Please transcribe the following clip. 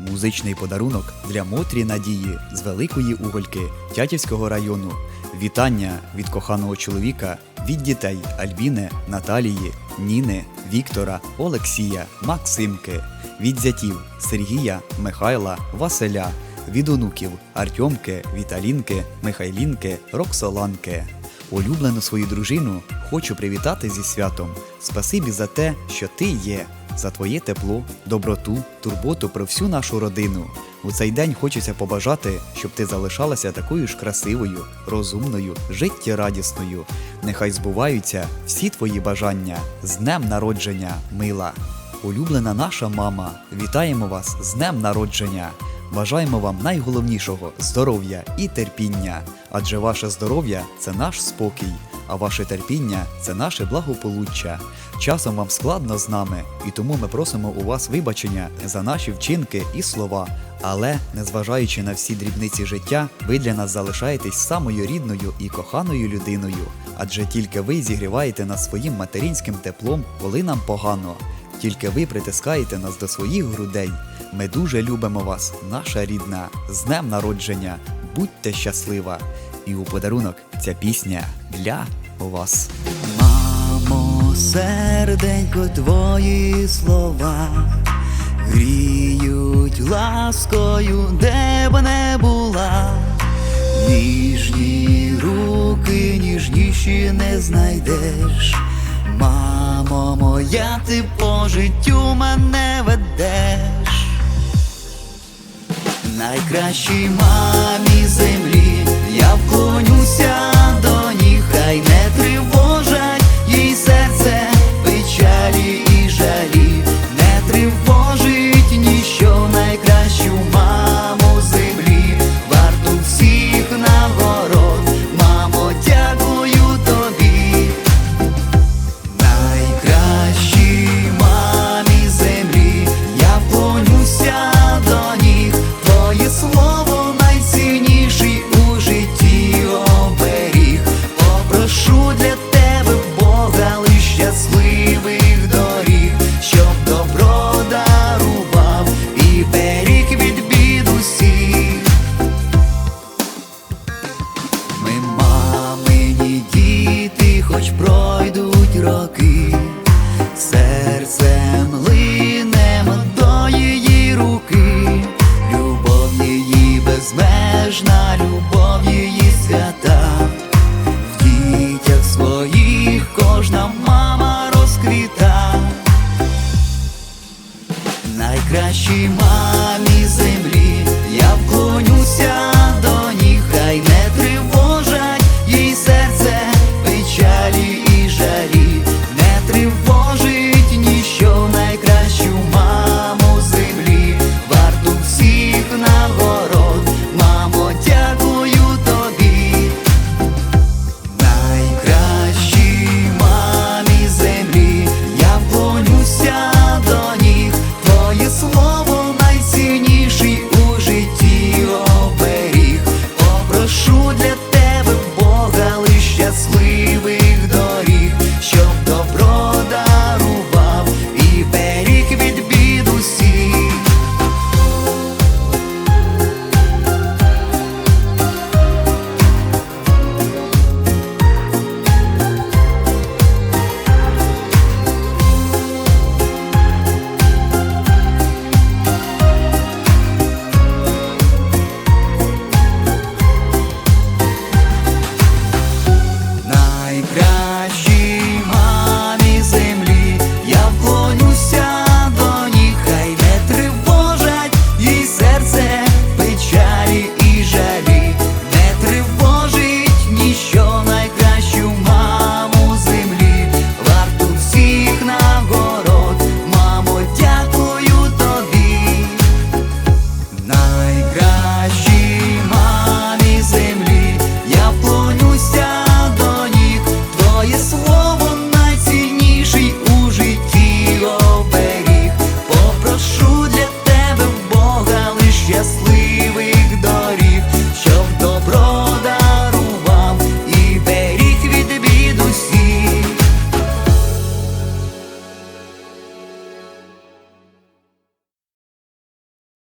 Музичний подарунок для Мотрі Надії з Великої Угольки Тятівського району. Вітання від коханого чоловіка, від дітей Альбіни, Наталії, Ніни, Віктора, Олексія, Максимки, від зятів Сергія, Михайла, Василя, від онуків Артемки, Віталінки, Михайлінки, Роксоланки. Улюблену свою дружину хочу привітати зі святом. Спасибі за те, що ти є, за твоє тепло, доброту, турботу про всю нашу родину. У цей день хочеться побажати, щоб ти залишалася такою ж красивою, розумною, життєрадісною. Нехай збуваються всі твої бажання з днем народження, мила. Улюблена наша мама, вітаємо вас з днем народження. Бажаємо вам найголовнішого здоров'я і терпіння, адже ваше здоров'я це наш спокій, а ваше терпіння це наше благополуччя. Часом вам складно з нами, і тому ми просимо у вас вибачення за наші вчинки і слова. Але, незважаючи на всі дрібниці життя, ви для нас залишаєтесь самою рідною і коханою людиною, адже тільки ви зігріваєте нас своїм материнським теплом, коли нам погано. Тільки ви притискаєте нас до своїх грудей. Ми дуже любимо вас, наша рідна, з днем народження. Будьте щаслива! І у подарунок ця пісня для вас. Мамо, серденько, твої слова гріють ласкою, де б не була. Ніжні руки, ніжніші не знайдеш. Мамо моя, ти по життю мене ведеш. Найкращій мамі землі серцем линем до її руки, любов її безмежна, любов її свята, в дітях своїх кожна мама розквіта, найкращій мамі землі я вклонюся.